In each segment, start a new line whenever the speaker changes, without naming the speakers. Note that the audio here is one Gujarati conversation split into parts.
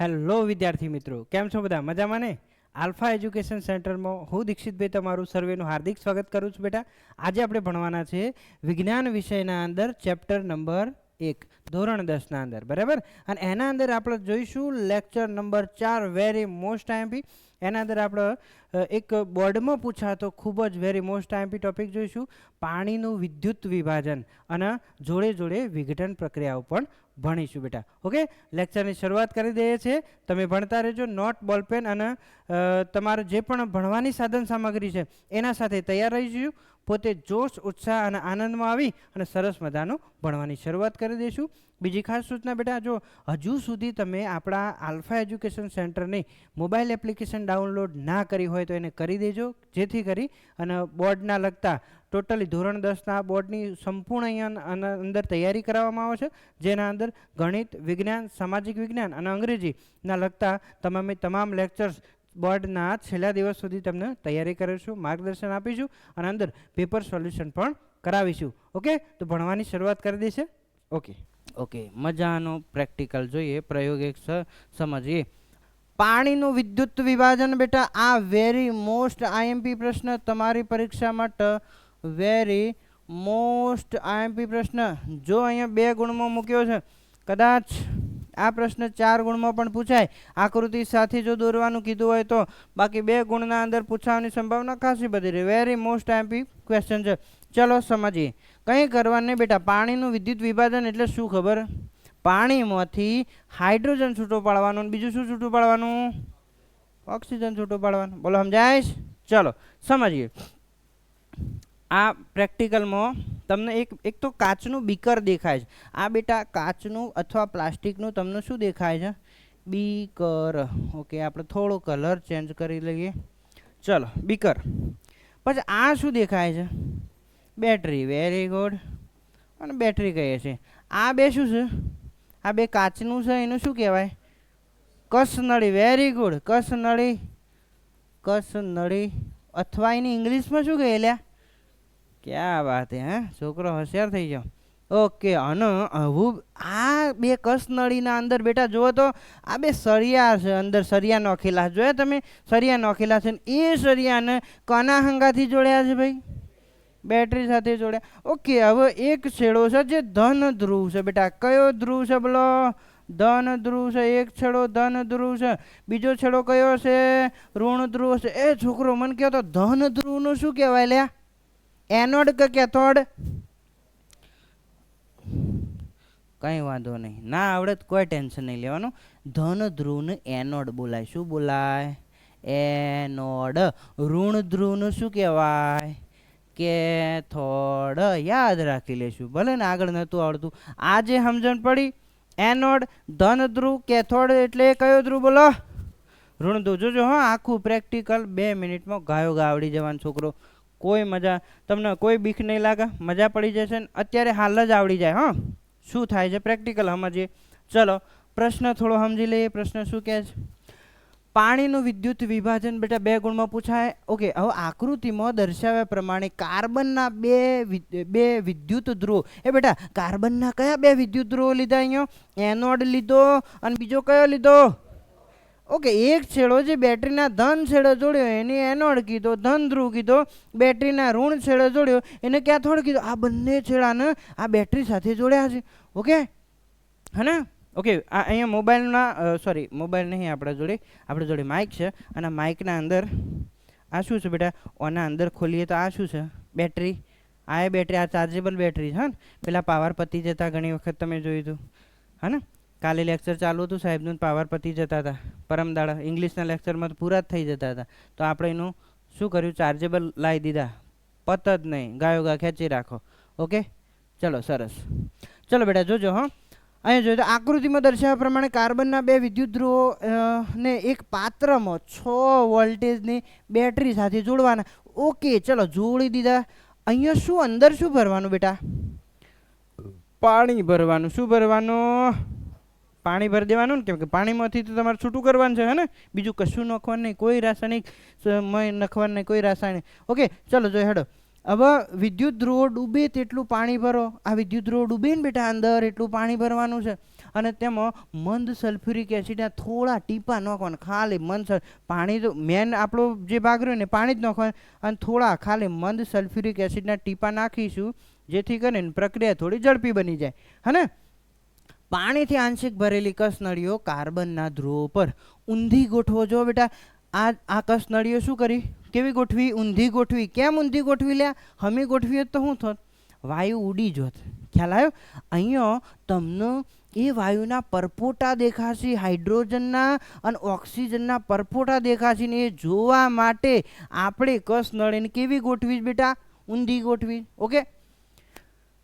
હેલો વિદ્યાર્થી મિત્રો, કેમ છો બધા? મજામાં ને? આલ્ફા એજ્યુકેશન સેન્ટરમાં હું દીક્ષિતભાઈ તમારું સર્વેનું હાર્દિક સ્વાગત કરું છું બેટા. આજે આપણે ભણવાના છે વિજ્ઞાન વિષયના અંદર ચેપ્ટર નંબર એક, ધોરણ દસના અંદર, બરાબર? અને એના અંદર આપણે જોઈશું લેક્ચર નંબર ચાર વેરી મોસ્ટ આઈએમપી એના અંદર આપણે એક બોર્ડમાં પૂછાતો ખૂબ જ વેરી મોસ્ટ આઈએમપી ટોપિક જોઈશું. પાણીનું વિદ્યુત વિભાજન અને જોડે જોડે વિઘટન પ્રક્રિયાઓ પણ ભણીશું બેટા. ઓકે? લેક્ચરની શરૂઆત કરી દઈએ છીએ તમે ભણતા રહેજો નોટ બોલપેન અને તમારે જે પણ ભણવાની સાધન સામગ્રી છે, એના સાથે તૈયાર રહીશું. પોતે જોશ, ઉત્સાહ અને આનંદમાં આવી અને સરસ મજાનું ભણવાની શરૂઆત કરી દઈશું. બીજી ખાસ સૂચના બેટા, જો હજુ સુધી તમે આપણા આલ્ફા એજ્યુકેશન સેન્ટરની મોબાઈલ એપ્લિકેશન ડાઉનલોડ ના કરી હોય તો એને કરી દેજો. જેથી કરી અને બોર્ડના લગતા ટોટલી ધોરણ દસના બોર્ડની સંપૂર્ણ અહીંયા અંદર તૈયારી કરાવવામાં આવે છે. જેના અંદર ગણિત વિજ્ઞાન, સામાજિક વિજ્ઞાન અને અંગ્રેજીના લગતા તમામે તમામ લેક્ચર્સ બોર્ડના છેલ્લા દિવસ સુધી તમને તૈયારી કરીશું માર્ગદર્શન આપીશું અને અંદર પેપર સોલ્યુશન પણ કરાવીશું. ઓકે તો ભણવાની શરૂઆત કરી દેશે ઓકે ઓકે મજાનો પ્રેક્ટિકલ જોઈએ, પ્રયોગ સ- સમજીએ. પાણીનું વિદ્યુત વિભાજન બેટા, આ વેરી મોસ્ટ આઈએમપી પ્રશ્ન. તમારી પરીક્ષા માટે વેરી મોસ્ટ આઈએમપી પ્રશ્ન. જો અહીંયા બે ગુણમાં મૂક્યો છે, કદાચ આ પ્રશ્ન ચાર ગુણમાં પણ પૂછાય. આકૃતિ સાથે જો દોરવાનું કીધું હોય તો બાકી બે ગુણના અંદર પૂછાવાની સંભાવના ખાસી બધી રહે. વેરી મોસ્ટ આઈએમપી ક્વેશ્ચન છે. ચલો સમજીએ. કંઈ કરવાને બેટા, પાણીનું વિદ્યુત વિભાજન એટલે શું ખબર? પાણીમાંથી હાઇડ્રોજન છૂટો પાડવાનું બીજું શું છૂટું પાડવાનું? ઓક્સિજન છૂટું પાડવાનું. બોલો સમજાય ચલો, સમજીએ. આ પ્રેક્ટિકલમાં તમને એક એક તો કાચનું બીકર દેખાય છે. આ બેટા કાચનું અથવા પ્લાસ્ટિકનું તમને શું દેખાય છે? બીકર. ઓકે, આપણે થોડો કલર ચેન્જ કરી લઈએ. ચલો, બીકર. પછી આ શું દેખાય છે? Battery, very good. અને બેટરી કહીએ છીએ. આ બે શું છે? આ બે કાચનું છે, એનું શું કહેવાય? કસનળી, વેરી ગુડ. કસનળી કસનળી. અથવા એની ઇંગ્લિશમાં શું કહે લ્યા? ક્યાં વાત હે છોકરો હોશિયાર થઈ ગયો. ઓકે, અને હું આ બે કસનળીના અંદર બેટા જુઓ તો, આ બે સરિયા છે અંદર સરિયા નોખેલા. જોયા તમે? સરિયા નોખેલા છે એ સરિયાને કના હંગાથી જોડ્યા છે ભાઈ? બેટરી સાથે જોડ્યા. ઓકે, હવે એક છેડો છે જે ધન ધ્રુવ છે બેટા. કયો ધ્રુવ છે બોલો? ધન ધ્રુવ છે. એક છેડો ધન ધ્રુવ છે. બીજો છેડો કયો છે? ઋણ ધ્રુવ છે. એ છોકરો મને કહો તો ધન ધ્રુવનું શું કહેવાય લ્યા? એનોડ કે કેથોડ? કંઈ વાંધો નહીં. ના આવડે કોઈ ટેન્શન નહીં લેવાનું. ધન, ધ્રુવને એનોડ બોલાય. શું બોલાય? એનોડ. ઋણ, ધ્રુવનું શું કહેવાય? કેથોડ. યાદ રાખી લેશું. ભલે ને આગળ નહોતું આવડતું. આજે સમજણ પડી? એનોડ, ધન, ધ્રુવ, કેથોડ એટલે કયો ધ્રુવ બોલો? ઋણ ધ્રુવ. જોજો હા, આખું પ્રેક્ટિકલ બે મિનિટમાં ગાયો ગા આવડી જવાનો છોકરો કોઈ મજા, તમને કોઈ બીક નહીં લાગે, મજા પડી જશે ને અત્યારે હાલ જ આવડી જાય, હા. શું થાય છે? પ્રેક્ટિકલ સમજીએ. ચલો, પ્રશ્ન થોડો સમજી લઈએ. પ્રશ્ન શું કહે છે? પાણીનું વિદ્યુત વિભાજન બેટા બે ગુણમાં પૂછાય. ઓકે, હવે આકૃતિમાં દર્શાવ્યા પ્રમાણે કાર્બનના બે બે વિદ્યુત ધ્રુવો. એ બેટા, કાર્બનના કયા બે વિદ્યુત ધ્રુવો લીધા અહીંયા? એનોડ લીધો અને બીજો કયો લીધો? ઓકે, એક છેડો જે બેટરીના ધન છેડો જોડ્યો, એને એનોડ કીધો ધન ધ્રુવ કીધો, બેટરીના ઋણ છેડો જોડ્યો, એને કેથોડ કીધો, આ બંને છેડાને આ બેટરી સાથે જોડ્યા છે. ઓકે? હે ને? ઓકે, આ અહીંયા મોબાઈલના સોરી મોબાઈલ નહીં, આપણા જોડે આપણા જોડે માઇક છે, અને માઇકના અંદર, આ શું છે બેટા? ઓના અંદર ખોલીએ તો આ શું છે? બેટરી. આ બેટરી, આ ચાર્જેબલ બેટરી છે ને? પેલા પાવર પતી જતા ઘણી વખત તમે જોયું હતું. હા ને? કાલે લેક્ચર ચાલુ હતું, સાહેબનું પાવર પતી જતા હતા. પરમ દાડા ઇંગ્લિશના લેક્ચરમાં તો પૂરા જ થઈ જતા હતા. તો આપણે એનું શું કર્યું? ચાર્જેબલ લાવી દીધા. પત જ નહીં. ગાયો ગા ખેંચી રાખો. ઓકે? ચલો, સરસ. ચલો બેટા, જોજો, હં. અહીંયા જોઈએ તો આકૃતિમાં દર્શાવ્યા પ્રમાણે કાર્બનના બે વિદ્યુત ધ્રુવો ને એક પાત્રમાં છ વોલ્ટેજની બેટરી સાથે જોડવાના. ઓકે, ચલો, જોડી દીધા. અહીંયા શું, અંદર શું ભરવાનું બેટા? પાણી ભરવાનું. શું ભરવાનું? પાણી ભરી દેવાનું ને કેમ કે પાણીમાંથી તો તમારે છૂટું કરવાનું છે ને? બીજું કશું નાખવાનું નહીં, કોઈ રાસાયણિક નાખવાનું નહીં, કોઈ રાસાયણિક. ઓકે, ચલો જોઈએ હેડો. હવે વિદ્યુત ધ્રુવો ડૂબે તેટલું પાણી ભરો. આ વિદ્યુત ધ્રુવો ડૂબે ને બેટા અંદર એટલું પાણી ભરવાનું છે. અને તેમાં મંદ સલ્ફ્યુરિક એસિડના થોડા ટીપા નાખવાના, ખાલી મંદ પાણી તો મેન આપણો જે ભાગ રહ્યો ને પાણી જ નાખવાનું. અને થોડા, ખાલી મંદ સલ્ફ્યુરિક એસિડના ટીપા નાખીશું, જેથી કરીને પ્રક્રિયા થોડી ઝડપી બની જાય. હે ને? પાણીથી આંશિક ભરેલી કસનળીઓ કાર્બનના ધ્રુવો પર ઊંધી ગોઠવો. જો બેટા, આ આ કસનળીઓ શું કરી? કેવી ગોઠવી? ઊંધી ગોઠવી. કેમ ઊંધી ગોઠવી લ્યા? હમી ગોઠવી હોત તો શું થોત. વાયુ ઉડી જોત ખ્યાલ આવ્યો? અહીંયા તમને એ વાયુના પરપોટા દેખાશે, હાઇડ્રોજનના અને ઓક્સિજનના પરપોટા દેખાશે ને એ જોવા માટે આપણે કસ નળીને કેવી ગોઠવી બેટા? ઊંધી ગોઠવી. ઓકે?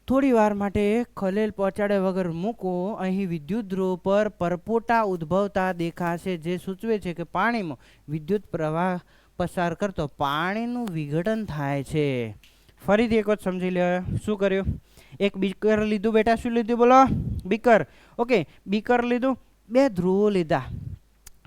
થોડી વાર માટે ખલેલ પહોંચાડ્યા વગર મૂકો. અહીં વિદ્યુત ધ્રુવ પર પરપોટા ઉદ્ભવતા દેખાશે, જે સૂચવે છે કે પાણીમાં વિદ્યુત પ્રવાહ પસાર કરતો પાણીનું વિઘટન થાય છે. ફરીથી એક વખત સમજી લે, શું કર્યું? એક બીકર લીધું બેટા, શું લીધું બોલો? બીકર. ઓકે, બીકર લીધું, બે ધ્રુવો લીધા.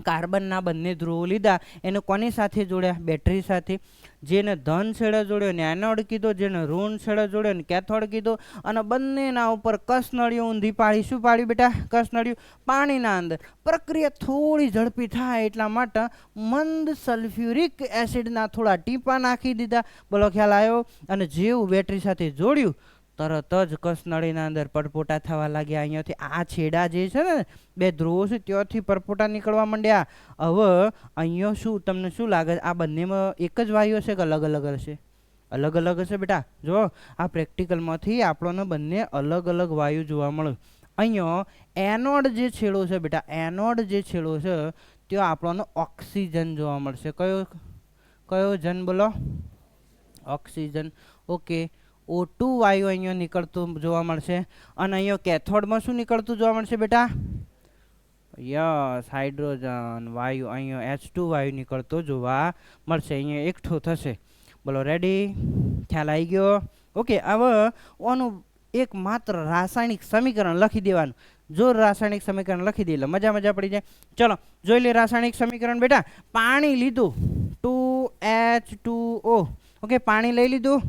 કાર્બનના બંને ધ્રુવો લીધા, એને કોની સાથે જોડ્યા? બેટરી સાથે. જેને ધન છેડે જોડ્યો ને એનોડ કીધો, જેને ઋણ છેડે જોડ્યો ને કેથોડ કીધો. અને બંનેના ઉપર કસનળીઓ ઊંધી પાડી. શું પાડ્યું બેટા? કસનળીઓ. પાણીના અંદર. પ્રક્રિયા થોડી ઝડપી થાય એટલા માટે મંદ સલ્ફ્યુરિક એસિડના થોડા ટીપા નાખી દીધા. બોલો, ખ્યાલ આવ્યો? અને જેવું બેટરી સાથે જોડ્યું તરત જ કસનળીના અંદર પરપોટા થવા લાગ્યા અહીંયાથી. આ છેડા જે છે ને, બે ધ્રુવો છે, ત્યાંથી પરપોટા નીકળવા માંડ્યા. હવે અહીંયા શું, તમને શું લાગે આ બંનેમાં એક જ વાયુ હશે કે અલગ અલગ હશે? અલગ અલગ હશે બેટા. જો, આ પ્રેક્ટિકલમાંથી આપણને બંને અલગ અલગ વાયુ જોવા મળે. અહીંયા એનોડ જે છેડો છે બેટા, એનોડ જે છેડો છે, ત્યાં આપણને ઓક્સિજન જોવા મળશે. કયો કયો જન બોલો? ઓક્સિજન. ઓકે. ઓ ટુ વાયુ અહીંયા નીકળતું જોવા મળશે. અને અહીંયા કેથોડમાં શું નીકળતું જોવા મળશે બેટા? યસ, હાઇડ્રોજન વાયુ, અહીંયા એચ ટુ વાયુ નીકળતો જોવા મળશે. અહીંયા એકઠો થશે. બોલો રેડી ખ્યાલ આવી ગયો? ઓકે હવે ઓનું એક માત્ર રાસાયણિક સમીકરણ લખી દેવાનું. જો રાસાયણિક સમીકરણ લખી દે મજા મજા પડી જાય. ચલો, જોઈ લે રાસાયણિક સમીકરણ બેટા. પાણી લીધું. Two H two O okay પાણી લઈ લીધું.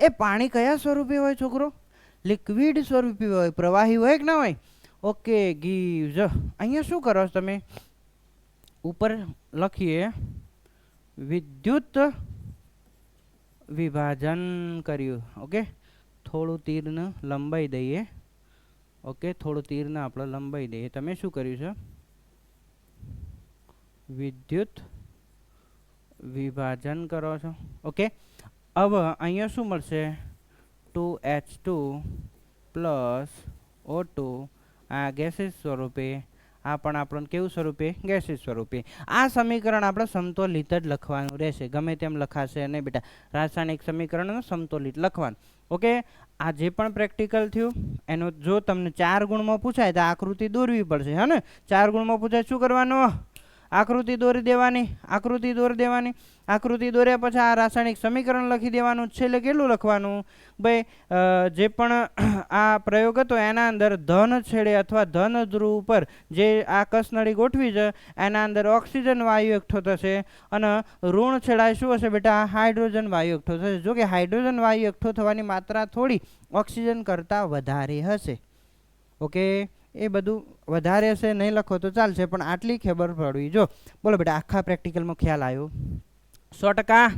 એ પાણી કયા સ્વરૂપે હોય છોકરો? લિક્વિડ સ્વરૂપે હોય, પ્રવાહી હોય કે ના હોય? ઓકે ગીવ અહીંયા શું કરો તમે? ઉપર લખીએ, વિદ્યુત વિભાજન કર્યું. ઓકે? થોડું તીરને લંબાઈ દઈએ. ઓકે, થોડું તીરને આપણે લંબાઈ દઈએ. તમે શું કર્યું છે? વિદ્યુત વિભાજન કરો છો. ઓકે? હવે અહીંયા શું મળશે two H two plus O two આ ગેસીસ સ્વરૂપે આ પણ આપણને કેવું સ્વરૂપે ગેસીસ સ્વરૂપે આ સમીકરણ આપણે સમતોલિત જ લખવાનું રહેશે ગમે તેમ લખાશે નહીં બેટા રાસાયણિક સમીકરણનું સમતોલિત લખવાનું ઓકે આ જે પણ પ્રેક્ટિકલ થયું એનો જો તમને ચાર ગુણમાં પૂછાય તો આકૃતિ દોરવી પડશે હે ને ચાર ગુણમાં પૂછાય શું કરવાનું આકૃતિ દોરી દેવાની, આકૃતિ દોરી દેવાની. આકૃતિ દોર્યા પછી આ રાસાયણિક સમીકરણ લખી દેવાનું. છેલ્લે કેટલું લખવાનું? ભાઈ જે પણ આ પ્રયોગ હતો, એના અંદર ધન છેડે અથવા ધન ધ્રુવ ઉપર જે આ કસનળી ગોઠવી છે, એના અંદર ઓક્સિજન વાયુ એકઠો થશે અને ઋણ છેડાએ શું હશે બેટા? હાઇડ્રોજન વાયુ એકઠો થશે. જો કે હાઇડ્રોજન વાયુ એકઠો થવાની માત્રા થોડી ઓક્સિજન કરતાં વધારે હશે. ઓકે? એ બધું વધારે હશે, નહીં લખો તો ચાલશે, પણ આટલી ખબર પડવી. જો, બોલો બેટા, આખા પ્રેક્ટિકલમાં ખ્યાલ આવ્યો. સો ટકા?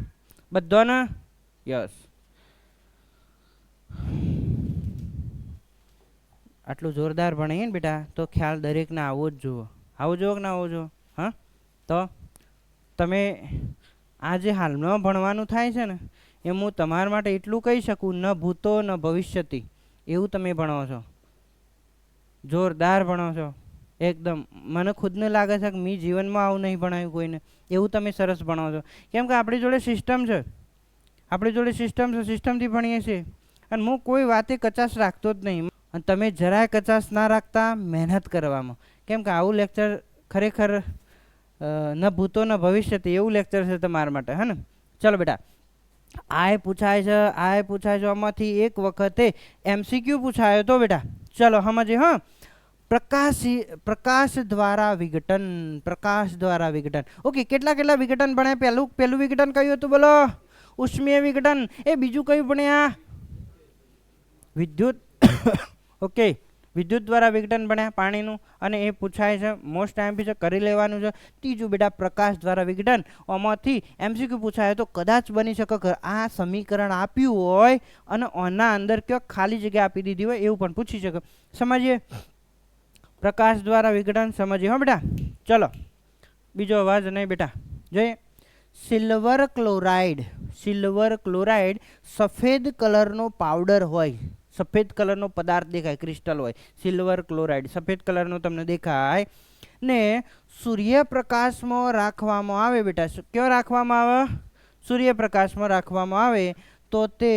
બધાને? યસ. આટલું જોરદાર ભણીએ ને બેટા, તો ખ્યાલ દરેકને આવવો જ જુઓ. આવો જુઓ કે ના આવો જુઓ? હા? તો તમે આ જે હાલમાં ભણવાનું થાય છે ને એ હું તમારા માટે એટલું કહી શકું, ન ભૂતો, ન ભવિષ્યથી એવું તમે ભણો છો. જોરદાર ભણો છો. એકદમ. મને ખુદને લાગે છે કે મેં જીવનમાં આવું નહીં ભણાયું કોઈને. એવું તમે સરસ ભણો છો. કેમ કે આપણી જોડે સિસ્ટમ છે. આપણી જોડે સિસ્ટમ છે સિસ્ટમથી ભણીએ છીએ. અને હું કોઈ વાતે કચાશ રાખતો જ નહીં. અને તમે જરાય કચાશ ના રાખતા મહેનત કરવામાં. કેમ કે આવું લેક્ચર ખરેખર ન ભૂતો ન ભવિષ્યથી એવું લેક્ચર છે તમારા માટે, હે ને? ચલો બેટા. આય પૂછાય છે આય પૂછાય છે. આમાંથી એક વખતે એમસીક્યુ પૂછાયો તો બેટા. ચલો સમજે હા? પ્રકાશ પ્રકાશ દ્વારા વિઘટન, પ્રકાશ દ્વારા વિઘટન. ઓકે, કેટલા કેટલા વિઘટન ભણ્યા? પહેલું પહેલું વિઘટન કયું હતું બોલો? ઉષ્મીય વિઘટન. એ બીજું કયું ભણ્યા? વિદ્યુત. ઓકે, વિદ્યુત દ્વારા વિઘટન ભણ્યા પાણીનું. અને એ પૂછાય છે મોસ્ટ ટાઈમ છે, કરી લેવાનું છે. ત્રીજું બેટા, પ્રકાશ દ્વારા વિઘટન. આમાંથી એમસીક્યુ પૂછાય તો કદાચ બની શકે આ સમીકરણ આપ્યું હોય અને આના અંદર કયો ખાલી જગ્યા આપી દીધી હોય એવું પણ પૂછી શકે. સમજીએ? પ્રકાશ દ્વારા વિઘટન સમજીએ, હા બેટા? ચલો, બીજો અવાજ નહીં બેટા. જોઈએ. સિલ્વર ક્લોરાઇડ સિલ્વર ક્લોરાઇડ સફેદ કલરનો પાવડર હોય. સફેદ કલરનો પદાર્થ દેખાય ક્રિસ્ટલ હોય. સિલ્વર ક્લોરાઇડ સફેદ કલરનો તમને દેખાય. ને સૂર્યપ્રકાશમાં રાખવામાં આવે બેટા. કયો રાખવામાં આવે? સૂર્યપ્રકાશમાં રાખવામાં આવે તો તે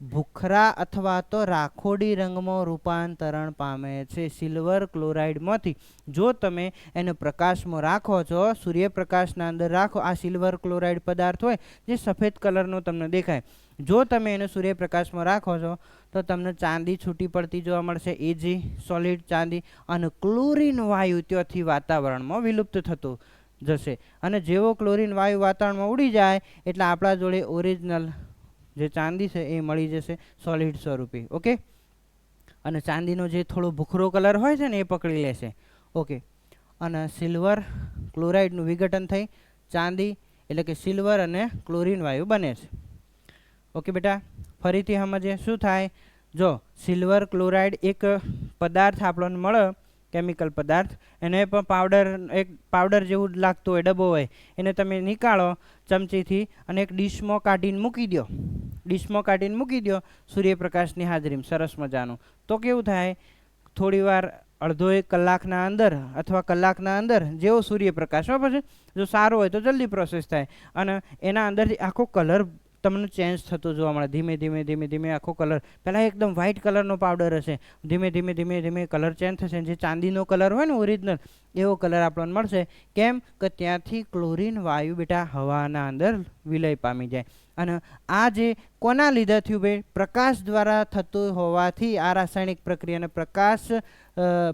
ભૂખરા અથવા તો રાખોડી રંગમાં રૂપાંતરણ પામે છે. સિલ્વર ક્લોરાઇડમાંથી જો તમે એને પ્રકાશમાં રાખો છો, સૂર્યપ્રકાશના અંદર રાખો, આ સિલ્વર ક્લોરાઇડ પદાર્થ હોય જે સફેદ કલરનો તમને દેખાય. જો તમે એને સૂર્યપ્રકાશમાં રાખો છો, તો તમને ચાંદી છૂટી પડતી જોવા મળશે, એજી, સોલિડ ચાંદી અને ક્લોરીન વાયુ ત્યાંથી વાતાવરણમાં વિલુપ્ત થતું જશે. અને જેવો ક્લોરીન વાયુ વાતાવરણમાં ઉડી જાય, એટલે આપણા જોડે ઓરિજિનલ જે ચાંદી છે એ મળી જશે સોલિડ સ્વરૂપે ઓકે? અને ચાંદીનો જે થોડો ભૂખરો કલર હોય છે ને એ પકડી લેશે, ઓકે? અને સિલ્વર ક્લોરાઇડનું વિઘટન થઈ, ચાંદી એટલે કે સિલ્વર અને ક્લોરીન વાયુ બને છે. ઓકે બેટા? ફરીથી સમજીએ શું થાય? જો સિલ્વર ક્લોરાઇડ એક પદાર્થ આપણને મળે કેમિકલ પદાર્થ. એને પણ પાવડર એક પાવડર જેવું લાગતું હોય, ડબ્બો હોય, એને તમે નીકાળો ચમચીથી અને એક ડીશમાં કાઢીને મૂકી દો ડીશમાં કાઢીને મૂકી દો સૂર્યપ્રકાશની હાજરીમાં, સરસ મજાનું. તો કેવું થાય? થોડીવાર અડધો એક કલાકના અંદર અથવા કલાકના અંદર જેવો સૂર્યપ્રકાશ હોય પછી જો સારો હોય તો જલ્દી પ્રોસેસ થાય. અને એના અંદરથી આખો કલર તમને ચેન્જ થતો જોવા મળે. ધીમે ધીમે ધીમે ધીમે આખો કલર પહેલાં એકદમ વ્હાઇટ કલરનો પાવડર હશે. ધીમે ધીમે ધીમે ધીમે કલર ચેન્જ થશે. જે ચાંદીનો કલર હોય ને ઓરિજિનલ એવો કલર આપણને મળશે. કેમ? કે ત્યાંથી ક્લોરીન વાયુ બેટા હવાના અંદર વિલય પામી જાય. અને આ જે કોના લીધે થયું ભાઈ પ્રકાશ દ્વારા થતું હોવાથી આ રાસાયણિક પ્રક્રિયાને પ્રકાશ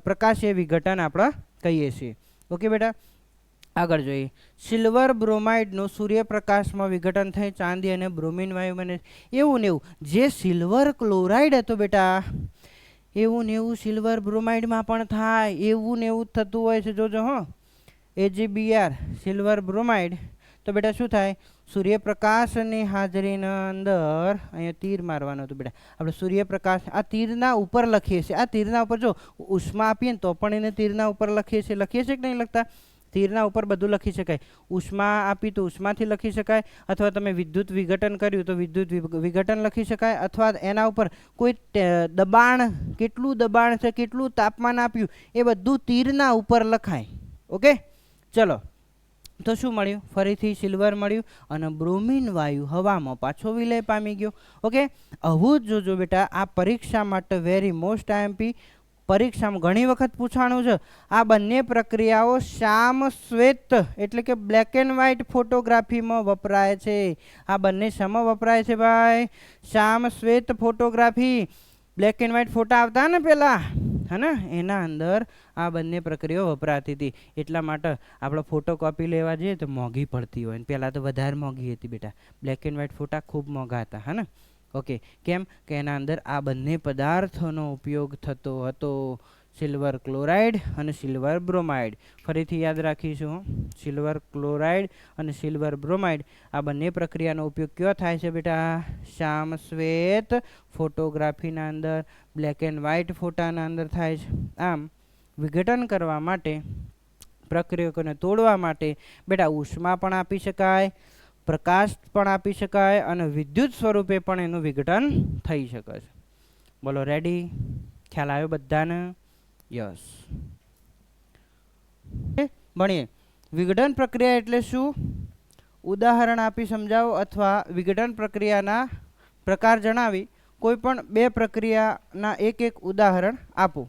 પ્રકાશીય વિઘટન આપણે કહીએ છીએ. ઓકે બેટા? આગળ જોઈએ. સિલ્વર બ્રોમાઇડનું સૂર્યપ્રકાશમાં વિઘટન થઈ ચાંદી અને બ્રોમિન વાયુ બને. એવું ને એવું. જે સિલ્વર ક્લોરાઇડ હતો બેટા, એવું ને એવું સિલ્વર બ્રોમાઇડમાં પણ થાય. એવું ને એવું થતું હોય છે, જોજો હો. એજીબીઆર સિલ્વર બ્રોમાઇડ તો બેટા શું થાય? સૂર્યપ્રકાશની હાજરીના અંદર અહીંયા તીર મારવાનું હતું બેટા. આપણે સૂર્યપ્રકાશ આ તીરના ઉપર લખીએ છીએ. આ તીરના ઉપર જો ઉષ્મા આપીએ ને તો પણ એને તીરના ઉપર લખીએ છીએ. લખીએ છીએ કે નહીં લખતા? તીરના ઉપર બધું લખી શકાય. ઉષ્મા આપી તો ઉષ્માથી લખી શકાય અથવા તમે વિદ્યુત વિઘટન કર્યું તો વિદ્યુત વિઘટન લખી શકાય અથવા એના ઉપર કોઈ દબાણ, કેટલું દબાણ છે, કેટલું તાપમાન આપ્યું એ બધું તીરના ઉપર લખાય. ઓકે? ચલો. તો શું મળ્યું? ફરીથી સિલ્વર મળ્યું અને બ્રોમિન વાયુ હવામાં પાછો વિલય પામી ગયો. ઓકે? આવું જ જોજો બેટા, આ પરીક્ષા માટે વેરી મોસ્ટ આઈએમપી પરીક્ષામાં ઘણી વખત પૂછાણું છે, આ બંને પ્રક્રિયાઓ શ્યામ શ્વેત એટલે કે બ્લેક એન્ડ વ્હાઇટ ફોટોગ્રાફીમાં વપરાય છે. આ બંને શામાં વપરાય છે ભાઈ? શ્યામ શ્વેત ફોટોગ્રાફી બ્લેક એન્ડ વ્હાઇટ ફોટા આવતા ને પહેલાં હે ને એના અંદર આ બંને પ્રક્રિયાઓ વપરાતી હતી. એટલા માટે આપણે ફોટોકોપી લેવા જઈએ તો મોંઘી પડતી હોય પહેલાં તો વધારે મોંઘી હતી બેટા. બ્લેક એન્ડ વ્હાઇટ ફોટા ખૂબ મોંઘા હતા હે ને ઓકે કેમ કે એના અંદર આ બંને પદાર્થોનો ઉપયોગ થતો હતો. સિલ્વર ક્લોરાઇડ અને સિલ્વર બ્રોમાઇડ ફરીથી યાદ રાખીશું સિલ્વર ક્લોરાઇડ અને સિલ્વર બ્રોમાઇડ આ બંને પ્રક્રિયાનો ઉપયોગ કયો થાય છે બેટા? શ્યામ શ્વેત ફોટોગ્રાફીના અંદર બ્લેક એન્ડ વ્હાઇટ ફોટાના અંદર થાય છે. આમ, વિઘટન કરવા માટે, પ્રક્રિયકોને તોડવા માટે, બેટા ઉષ્મા પણ આપી શકાય પ્રકાશ પણ આપી શકાય અને વિદ્યુત સ્વરૂપે પણ એનું વિઘટન થઈ શકે છે. બોલો રેડી ખ્યાલ આવ્યો બધાને? યસ ભણીએ. વિઘટન પ્રક્રિયા એટલે શું? ઉદાહરણ આપી સમજાવો અથવા વિઘટન પ્રક્રિયાના પ્રકાર જણાવી. કોઈ પણ બે પ્રક્રિયાના એક એક ઉદાહરણ આપો.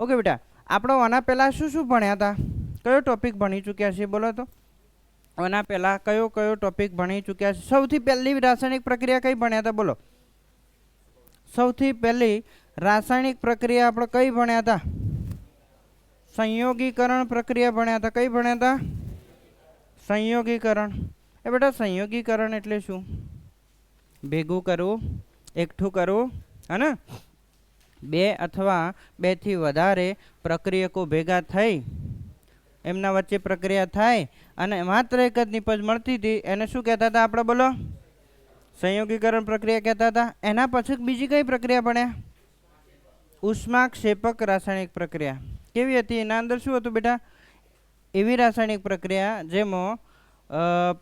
ઓકે બેટા. આપણો આના પહેલાં શું શું ભણ્યા હતા? કયો ટોપિક ભણી ચૂક્યા છીએ? બોલો તો. આના પહેલાં કયો કયો ટોપિક ભણી ચૂક્યા છે? સૌથી પહેલી રાસાયણિક પ્રક્રિયા કઈ ભણ્યા હતા? બોલો. સૌથી પહેલી રાસાયણિક પ્રક્રિયા આપણે કઈ ભણ્યા હતા? સંયોગીકરણ પ્રક્રિયા ભણ્યા હતા. કઈ ભણ્યા હતા? સંયોગીકરણ. એ બેટા સંયોગીકરણ એટલે શું? ભેગું કરવું, એકઠું કરવું, હને? બે અથવા બેથી વધારે પ્રક્રિયકો ભેગા થઈ, એમના વચ્ચે પ્રક્રિયા થાય અને માત્ર એક જ નિપજ મળતી હતી. એને શું કહેતા હતા આપણે બોલો? સંયોગીકરણ પ્રક્રિયા કહેતા હતા. એના પછી બીજી કઈ પ્રક્રિયા ભણ્યા? ઉષ્માક્ષેપક રાસાયણિક પ્રક્રિયા. કેવી હતી? એના અંદર શું હતું બેટા? એવી રાસાયણિક પ્રક્રિયા જેમાં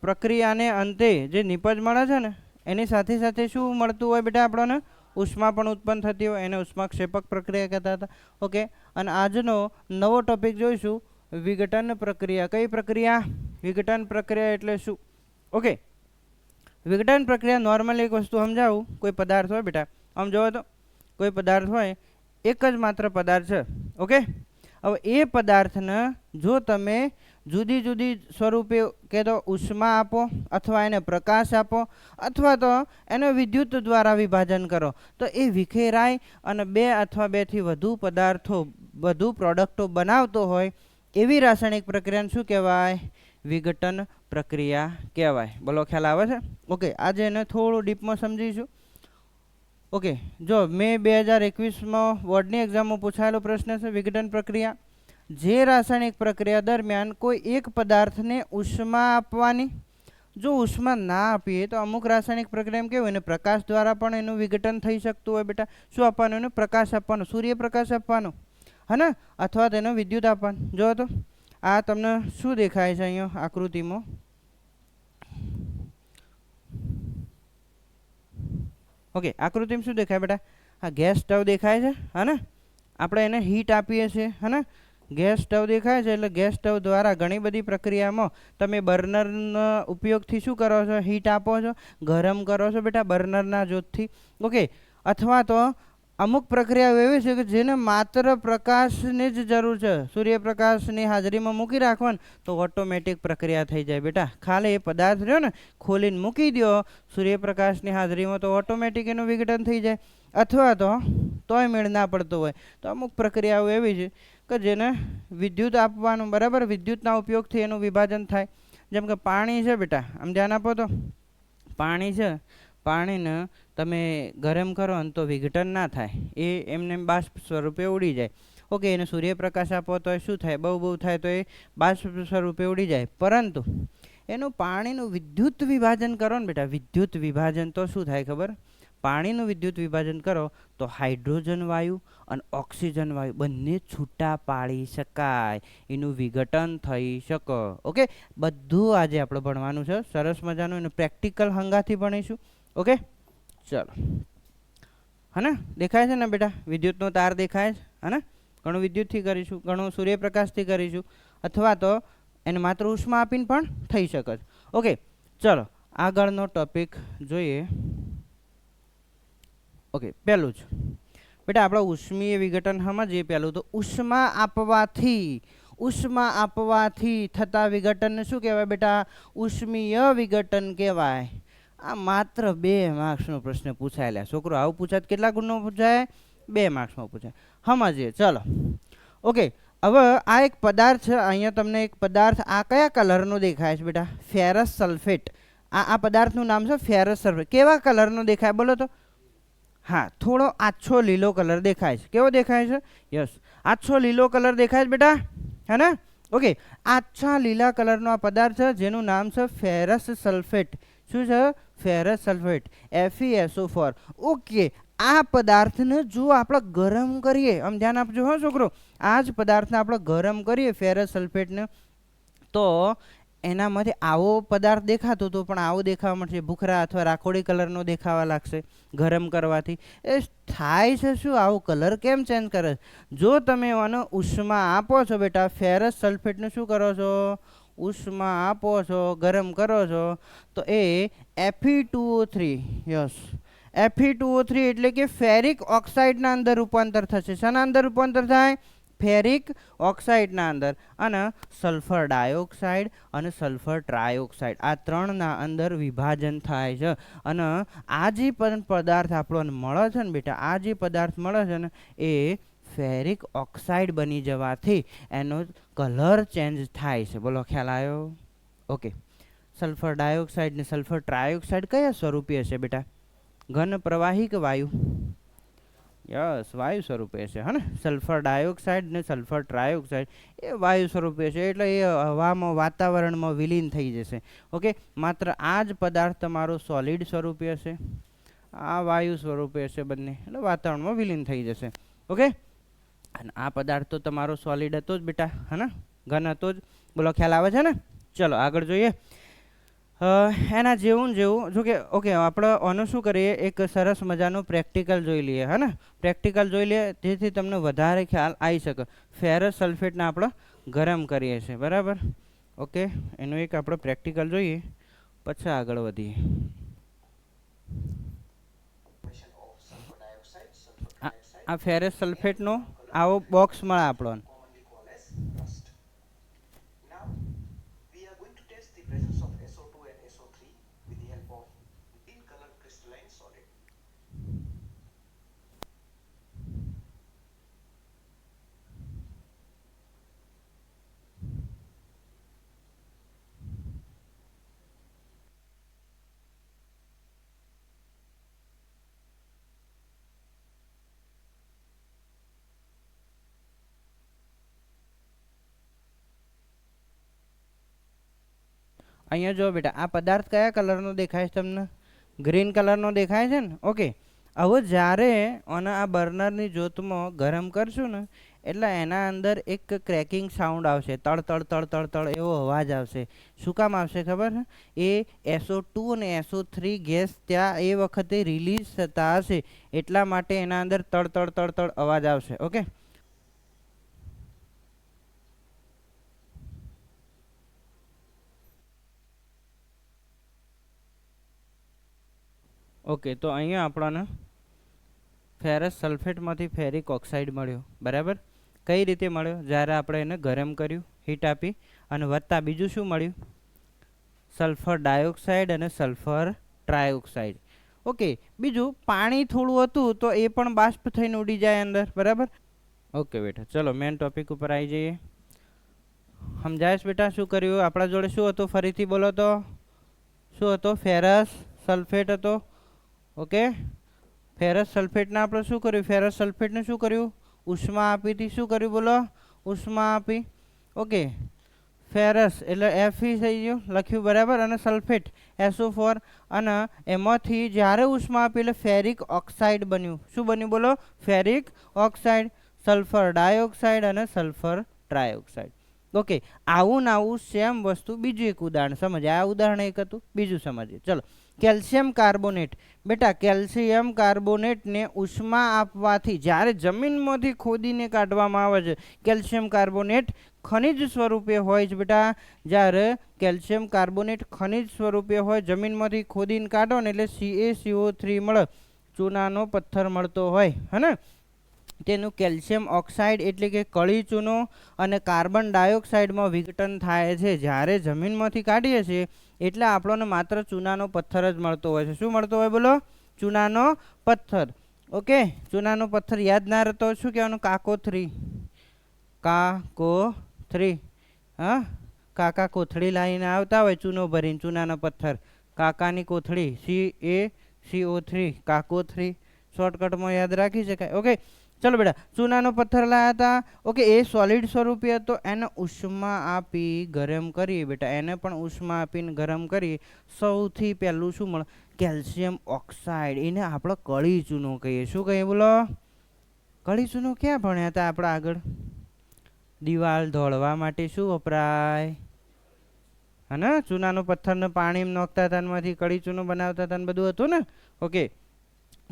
પ્રક્રિયાને અંતે જે નિપજ મળે છે ને, એની સાથે સાથે શું મળતું હોય બેટા આપણને? ઉષ્મા પણ ઉત્પન્ન થતી હોય. એને ઉષ્માક્ષેપક પ્રક્રિયા કહેતા હતા. ઓકે? અને આજનો નવો ટોપિક જોઈશું. વિઘટન પ્રક્રિયા. કઈ પ્રક્રિયા? વિઘટન પ્રક્રિયા એટલે શું? ઓકે વિઘટન પ્રક્રિયા નોર્મલી એક વસ્તુ સમજાવું. કોઈ પદાર્થ હોય બેટા. આમ જોવો તો. કોઈ પદાર્થ હોય, એક જ માત્ર પદાર્થ છે. ઓકે હવે એ પદાર્થને જો તમે જુદી જુદી સ્વરૂપે કે તો ઉષ્મા આપો અથવા એને પ્રકાશ આપો અથવા તો એને વિદ્યુત દ્વારા વિભાજન કરો, તો એ વિખેરાય અને બે અથવા બેથી વધુ પદાર્થો, વધુ પ્રોડક્ટો બનાવતો હોય એવી રાસાયણિક પ્રક્રિયાને શું કહેવાય? વિઘટન પ્રક્રિયા કહેવાય. બોલો, ખ્યાલ આવે છે? ઓકે આજે એને થોડું ડીપમાં સમજીશું. ઓકે જો મે બે હજાર એકવીસમાં બોર્ડની એક્ઝામમાં પૂછાયેલો પ્રશ્ન છે, વિઘટન પ્રક્રિયા. જે રાસાયણિક પ્રક્રિયા દરમિયાન કોઈ એક પદાર્થને ઉષ્મા આપવાની? જો ઉષ્મા ના આપીએ, તો અમુક રાસાયણિક પ્રક્રિયા એમ કેવું એને પ્રકાશ દ્વારા પણ એનું વિઘટન થઈ શકતું હોય બેટા. શું આપવાનું? એને પ્રકાશ આપવાનો, સૂર્યપ્રકાશ આપવાનો. હે ને અથવા તેનો વિદ્યુત આપવાનો જો તો આ તમને શું દેખાય છે અહીંયા આકૃતિમાં? ઓકે, આકૃતિમાં શું દેખાય બેટા? હા ગેસ સ્ટવ દેખાય છે હા ને આપણે એને હીટ આપીએ છીએ હા ને ગેસ સ્ટવ દેખાય છે એટલે ગેસ સ્ટવ દ્વારા ઘણી બધી પ્રક્રિયામાં તમે બર્નરના ઉપયોગથી શું કરો છો? હીટ આપો છો? ગરમ કરો છો બેટા બર્નરના જોતથી. ઓકે, અથવા તો અમુક પ્રક્રિયાઓ એવી છે કે જેને માત્ર પ્રકાશની જ જરૂર છે. સૂર્યપ્રકાશની હાજરીમાં મૂકી રાખવાનું તો ઓટોમેટિક પ્રક્રિયા થઈ જાય બેટા. ખાલી એ પદાર્થ રહ્યો ને ખોલીને મૂકી દો સૂર્યપ્રકાશની હાજરીમાં તો ઓટોમેટિક એનું વિઘટન થઈ જાય. અથવા તો તોય મેળ ના પડતો હોય. તો અમુક પ્રક્રિયાઓ એવી છે કે જેને વિદ્યુત આપવાનું, બરાબર, વિદ્યુતના ઉપયોગથી એનું વિભાજન થાય. જેમ કે પાણી છે બેટા. આમ ધ્યાન આપો તો. પાણી છે. પાણીને તમે ગરમ કરો ને તો વિઘટન ના થાય. એ એમને એમ બાષ્પ સ્વરૂપે ઉડી જાય. ઓકે, એને સૂર્યપ્રકાશ આપો તો એ શું થાય? બહુ બહુ થાય તો એ બાષ્પ સ્વરૂપે ઉડી જાય. પરંતુ એનું પાણીનું વિદ્યુત વિભાજન કરો ને બેટા. વિદ્યુત વિભાજન તો શું થાય ખબર? પાણીનું વિદ્યુત વિભાજન કરો તો હાઇડ્રોજન વાયુ અને ઓક્સિજન વાયુ બંને છૂટા પાડી શકાય. એનું વિઘટન થઈ શકે. ઓકે, બધું આજે આપણે ભણવાનું છે. સરસ મજાનું એનું પ્રેક્ટિકલ હંગાથી ભણીશું. ઓકે? ચલો. હને? દેખાય છે ને બેટા? વિદ્યુતનો તાર દેખાય છે, હને? ઘણું વિદ્યુતથી કરીશું, ઘણું સૂર્યપ્રકાશથી કરીશું, અથવા તો એને માત્ર ઉષ્મા આપીને પણ થઈ શકે છે. ઓકે, ચલો, આગળનો ટોપિક જોઈએ. ઓકે, પહેલું જ. બેટા, આપણે ઉષ્મીય વિઘટન સમજીએ પહેલું તો ઉષ્મા આપવાથી ઉષ્મા આપવાથી થતા વિઘટનને શું કહેવાય બેટા? ઉષ્મીય વિઘટન કહેવાય. આ માત્ર બે માર્ક્સનો પ્રશ્ન પૂછાયેલા. છોકરો આવું પૂછાય કેટલા ગુણનો પૂછાય? બે માર્ક્સમાં પૂછાય. સમજીએ ચલો. ઓકે. હવે આ એક પદાર્થ અહીંયા તમને એક પદાર્થ આ કયા કલરનો દેખાય છે બેટા? Ferrous sulphate. આ આ પદાર્થનું નામ છે ફેરસ સલ્ફેટ. કેવા કલરનો દેખાય? બોલો તો. હા, થોડો આછો લીલો કલર દેખાય છે. કેવો દેખાય છે? યસ. આછો લીલો કલર દેખાય છે બેટા? હે ને ઓકે. આછા લીલા કલરનો આ પદાર્થ જેનું નામ છે ફેરસ સલ્ફેટ. શું છે? Ferrous sulphate FESO four okay આ પદાર્થને જો આપણે ગરમ કરીએ, આમ ધ્યાન આપજો હો છોકરો, આ જ પદાર્થને આપણે ગરમ કરીએ ફેરસ સલ્ફેટને તો એનામાંથી આવો પદાર્થ દેખાતો હતો પણ આવો દેખાવા મળશે. ભૂખરા અથવા રાખોડી કલરનો દેખાવા લાગશે ગરમ કરવાથી. એ થાય છે શું? આવો કલર કેમ ચેન્જ કરે? જો તમે આનો ઉષ્મા આપો છો બેટા ફેરસ સલ્ફેટને શું કરો છો? ઉષ્મા આપો છો, ગરમ કરો છો, તો એ FE two three yes. FE two three એટલે કે ફેરિક ઓક્સાઇડના અંદર રૂપાંતર થશે. શાના અંદર રૂપાંતર થાય? ફેરિક ઓક્સાઇડના અંદર. અને સલ્ફર ડાયોક્સાઇડ અને સલ્ફર ટ્રાયોક્સાઇડ આ ત્રણના અંદર વિભાજન થાય છે. અને આ જે પણ પદાર્થ આપણને મળે છે ને બેટા, આ જે પદાર્થ મળે છે ને, એ ફેરિક ઓક્સાઇડ બની જવાથી એનો કલર ચેન્જ થાય છે. બોલો, ખ્યાલ આવ્યો? ઓકે. સલ્ફર ડાયોક્સાઇડ ને સલ્ફર ટ્રાયોક્સાઇડ કયા સ્વરૂપે હશે બેટા? ઘન પ્રવાહિક વાયુ. યસ, વાયુ સ્વરૂપે છે, હે ને? સલ્ફર ડાયોક્સાઇડ ને સલ્ફર ટ્રાયોક્સાઇડ એ વાયુ સ્વરૂપે છે, એટલે એ હવામાં, વાતાવરણમાં વિલીન થઈ જશે. ઓકે, માત્ર આ જ પદાર્થ તમારો સોલિડ સ્વરૂપે હશે. આ વાયુ સ્વરૂપે છે બંને, એટલે વાતાવરણમાં વિલીન થઈ જશે. ઓકે? અને આ પદાર્થ તો તમારો સોલિડ હતો જ બેટા, હે ને? ઘન હતો જ. બોલો, ખ્યાલ આવે છે ને? ચલો, આગળ જોઈએ. એના જેવું જેવું, જો કે ઓકે આપણે આનું શું કરીએ? એક સરસ મજાનું પ્રેક્ટિકલ જોઈ લઈએ, હે ને? પ્રેક્ટિકલ જોઈ લઈએ, જેથી તમને વધારે ખ્યાલ આવી શકે. ફેરસ સલ્ફેટને આપણે ગરમ કરીએ છીએ, બરાબર? ઓકે એનું એક આપણે પ્રેક્ટિકલ જોઈએ. પછી આગળ વધીએ. આ ફેરસ સલ્ફેટનો આવો બોક્સ મળે આપણને. અહીંયા જો બેટા, આ પદાર્થ કયા કલરનો દેખાય છે તમને? ગ્રીન કલરનો દેખાય છે ને? ઓકે. હવે જ્યારે અને આ બર્નરની જોતમાં ગરમ કરશું ને, એટલે એના અંદર એક ક્રેકિંગ સાઉન્ડ આવશે. તળ તળ તળ તળ તળ એવો અવાજ આવશે. શું કામ આવશે ખબર? એ એસો ટુ અને એસો થ્રી ગેસ ત્યાં એ વખતે રિલીઝ થતા હશે. એટલા માટે એના અંદર તળ તળ તળ તળ અવાજ આવશે. ઓકે? ઓકે, તો અહીંયા આપણને ફેરસ સલ્ફેટમાંથી ફેરિક ઓક્સાઇડ મળ્યો, બરાબર? કઈ રીતે મળ્યો? જ્યારે આપણે એને ગરમ કર્યું હીટ આપી, અને વત્તા બીજું શું મળ્યું? સલ્ફર ડાયોક્સાઇડ અને સલ્ફર ટ્રાયોક્સાઇડ ઓકે, બીજું પાણી થોડું હતું તો એ પણ બાષ્પ થઈને ઉડી જાય અંદર, બરાબર? ઓકે બેટા, ચલો મેન ટોપિક ઉપર આવી જઈએ. સમજાયશ બેટા શું કર્યું? આપણા જોડે શું હતું? ફરીથી બોલો તો. શું હતો? ફેરસ સલ્ફેટ હતો? ઓકે? ફેરસ સલ્ફેટને આપણે શું કર્યું? ફેરસ સલ્ફેટને શું કર્યું? ઉષ્મા આપીથી શું કર્યું? બોલો. ઉષ્મા આપી. ઓકે. ફેરસ, એટલે એફી થઈ ગયું. લખ્યું બરાબર. અને સલ્ફેટ એસઓ ફોર અને એમાંથી જ્યારે ઉષ્મા આપી, એટલે ફેરિક ઓક્સાઇડ બન્યું. શું બન્યું બોલો? ફેરિક ઓક્સાઇડ, સલ્ફર ડાયોક્સાઇડ અને સલ્ફર ટ્રાયોક્સાઇડ. ઓકે. આવું ને આવું સેમ વસ્તુ બીજું એક ઉદાહરણ. સમજે આ ઉદાહરણ એક હતું. બીજું સમજીએ. ચલો. Calcium carbonate. બેટા, કેલ્શિયમ કાર્બોનેટને ઉષ્મા આપવાથી જ્યારે જમીનમાંથી ખોદીને કાઢવામાં આવે છે, કેલ્શિયમ કાર્બોનેટ ખનિજ સ્વરૂપે હોય છે બેટા. જ્યારે કેલ્શિયમ કાર્બોનેટ ખનિજ સ્વરૂપે હોય, જમીનમાંથી ખોદીને કાઢો ને એટલે સી સીઓ થ્રી મળે, ચૂનાનો પથ્થર મળતો હોય, હે ને? તેનું કેલ્શિયમ ઓક્સાઇડ એટલે કે કળી ચૂનો અને કાર્બન ડાયોક્સાઇડમાં વિઘટન થાય છે. જ્યારે જમીનમાંથી કાઢીએ છીએ એટલે આપણને માત્ર ચૂનાનો પથ્થર જ મળતો હોય છે. શું મળતો હોય બોલો? ચૂનાનો પથ્થર. ઓકે? ચૂનાનો પથ્થર યાદ ના રહેતો શું કહેવાનું? કાકો થ્રી કાકો થ્રી હા? કાકા કોથળી લાવીને આવતા હોય ચૂનો ભરીને, ચૂનાનો પથ્થર. કાકાની કોથળી. C A C O three કાકો થ્રી શોર્ટકટમાં યાદ રાખી શકાય. ઓકે? ચલો બેટા, ચૂનાનો પથ્થર લાયા હતા. ઓકે, એ સોલિડ સ્વરૂપે હતો. એને ઉષ્મા આપી ગરમ કરી બેટા. એને પણ ઉષ્મા આપીને ગરમ કરી સૌથી પહેલું શું મળે? Calcium oxide. એને આપણે કળી ચૂનો કહીએ. શું કહીએ બોલો? કળી ચૂનો ક્યાં ભણ્યા હતા આપણે આગળ? દિવાલ ધોળવા માટે શું વપરાય? હને ચૂનાનો પથ્થરને પાણીમાં નોખતા હતા એમાંથી કળી ચૂનો બનાવતા હતા ને બધું હતું ને? ઓકે.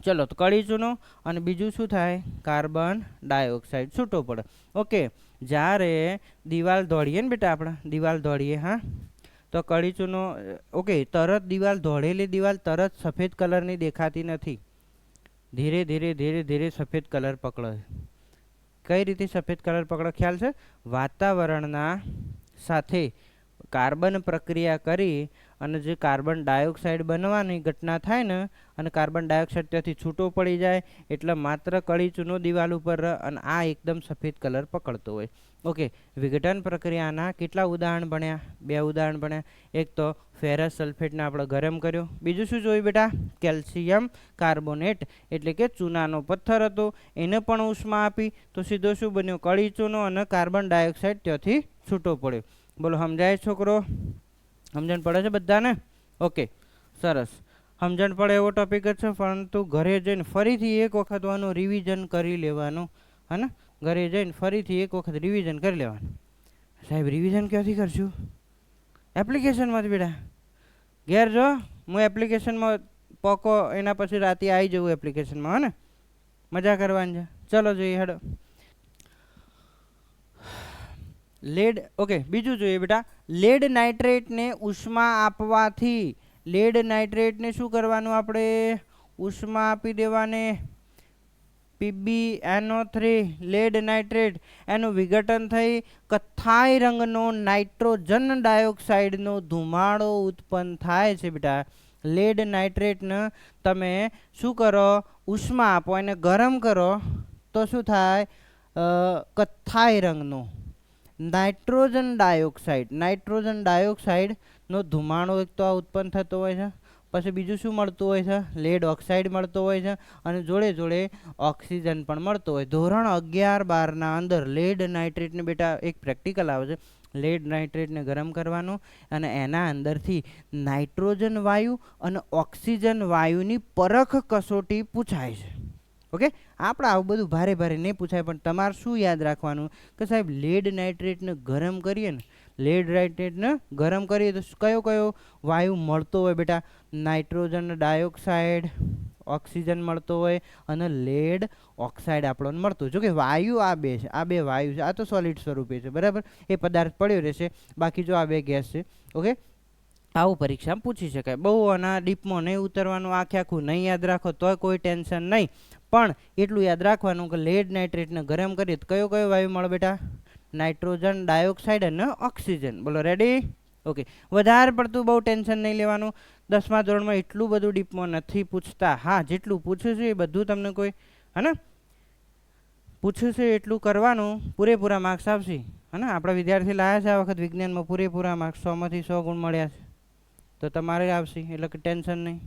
ચલો, તો કળી ચૂનો અને બીજું શું થાય? કાર્બન ડાયોક્સાઇડ છૂટો પડે. ઓકે, જ્યારે દિવાલ દોડીએ ને બેટા આપણે, દિવાલ દોડીએ હા? તો કળી ચૂનો, ઓકે, તરત દિવાલ દોડેલી દિવાલ તરત સફેદ કલરની દેખાતી નથી. ધીરે ધીરે ધીરે ધીરે સફેદ કલર પકડે. કઈ રીતે સફેદ કલર પકડે? ખ્યાલ છે? વાતાવરણના સાથે કાર્બન પ્રક્રિયા કરી અને જે કાર્બન ડાયોક્સાઇડ બનવાની ઘટના થાય ને, અને કાર્બન ડાયોક્સાઇડ ત્યાંથી છૂટો પડી જાય, એટલે માત્ર કળી ચૂનો દિવાલ ઉપર અને આ એકદમ સફેદ કલર પકડતો હોય. ઓકે, વિઘટન પ્રક્રિયાના કેટલા ઉદાહરણ ભણ્યા? બે ઉદાહરણ ભણ્યા. એક તો ફેરસ સલ્ફેટને આપણે ગરમ કર્યો. બીજું શું જોયું બેટા? કેલ્શિયમ કાર્બોનેટ, એટલે કે ચૂનાનો પથ્થર હતો. એને પણ ઉષ્મા આપી. તો સીધો શું બન્યો? કળી ચૂનો અને કાર્બન ડાયોક્સાઇડ ત્યાંથી છૂટો પડ્યો. બોલો, સમજાય છોકરો? સમજણ પડે છે બધાને? ઓકે, સરસ. સમજણ પડે એવો ટોપિક જ છે, પરંતુ ઘરે જઈને ફરીથી એક વખત આનું રિવિઝન કરી લેવાનું હે ઘરે જઈને ફરીથી એક વખત રિવિઝન કરી લેવાનું. સાહેબ રિવિઝન ક્યાંથી કરશું? એપ્લિકેશનમાંથી બેટા. ઘેર જો હું એપ્લિકેશનમાં પોકો એના પછી રાતે આવી જવું એપ્લિકેશનમાં હે ને મજા કરવાની છે. ચલો જોઈએ હેડો. લેડ, ઓકે, બીજું જોઈએ બેટા. લેડ નાઇટ્રેટને ઉષ્મા આપવાથી, લેડ નાઇટ્રેટને શું કરવાનું આપણે? ઉષ્મા આપી દેવાને. પીબી એનો થ્રી લેડ નાઇટ્રેટ. એનું વિઘટન થઈ કથ્થાઈ રંગનો નાઇટ્રોજન ડાયોક્સાઇડનો ધુમાડો ઉત્પન્ન થાય છે બેટા. લેડ નાઇટ્રેટને તમે શું કરો? ઉષ્મા આપો, એને ગરમ કરો, તો શું થાય? કથ્થાઈ રંગનો. Nitrogen dioxide. નાઇટ્રોજન ડાયોક્સાઇડનો ધુમાડો એક તો આ ઉત્પન્ન થતો હોય છે, પછી બીજું શું મળતું હોય છે? લેડ ઓક્સાઇડ મળતો હોય છે અને જોડે જોડે ઓક્સિજન પણ મળતો હોય. ધોરણ અગિયાર બારના અંદર લેડ નાઇટ્રેટને બેટા એક પ્રેક્ટિકલ આવે છે. લેડ નાઇટ્રેટને ગરમ કરવાનું અને એના અંદરથી નાઇટ્રોજન વાયુ અને ઓક્સિજન વાયુની પરખ કસોટી પૂછાય છે. ઓકે? આપણે આવું બધું ભારે ભારે નહીં પૂછાય, પણ તમારે શું યાદ રાખવાનું કે સાહેબ લેડ નાઇટ્રેટને ગરમ કરીએ ને લેડ નાઇટ્રેટને ગરમ કરીએ તો કયો કયો વાયુ મળતો હોય બેટા? નાઇટ્રોજન ડાયોક્સાઇડ ઓક્સિજન મળતો હોય અને લેડ ઓક્સાઇડ આપણને મળતો જો કે વાયુ આ બે છે, આ બે વાયુ છે, આ તો સોલિડ સ્વરૂપે છે, બરાબર? એ પદાર્થ પડ્યો રહેશે, બાકી જો આ બે ગેસ છે, ઓકે? આવું પરીક્ષામાં પૂછી શકાય. બહુ આના ડીપમાં નહીં ઉતરવાનું, આખે આખું નહીં યાદ રાખો, તોય કોઈ ટેન્શન નહીં. પણ એટલું યાદ રાખવાનું કે લેડ નાઇટ્રેટને ગરમ કરીએ તો કયો કયો વાયુ મળે બેટા? નાઇટ્રોજન ડાયોક્સાઇડ અને ઓક્સિજન બોલો રેડી ઓકે વધારે પડતું બહુ ટેન્શન નહીં લેવાનું. દસમા ધોરણમાં એટલું બધું ડીપમાં નથી પૂછતા. હા, જેટલું પૂછ્યું છે એ બધું તમને કોઈ હે ને પૂછ્યું છે એટલું કરવાનું. પૂરેપૂરા માર્ક્સ આવશે હે આપણા વિદ્યાર્થી લાયા છે આ વખત વિજ્ઞાનમાં પૂરેપૂરા માર્ક્સ સોમાંથી સો ગુણ મળ્યા છે. તો તમારે આવશે એટલે કે ટેન્શન નહીં.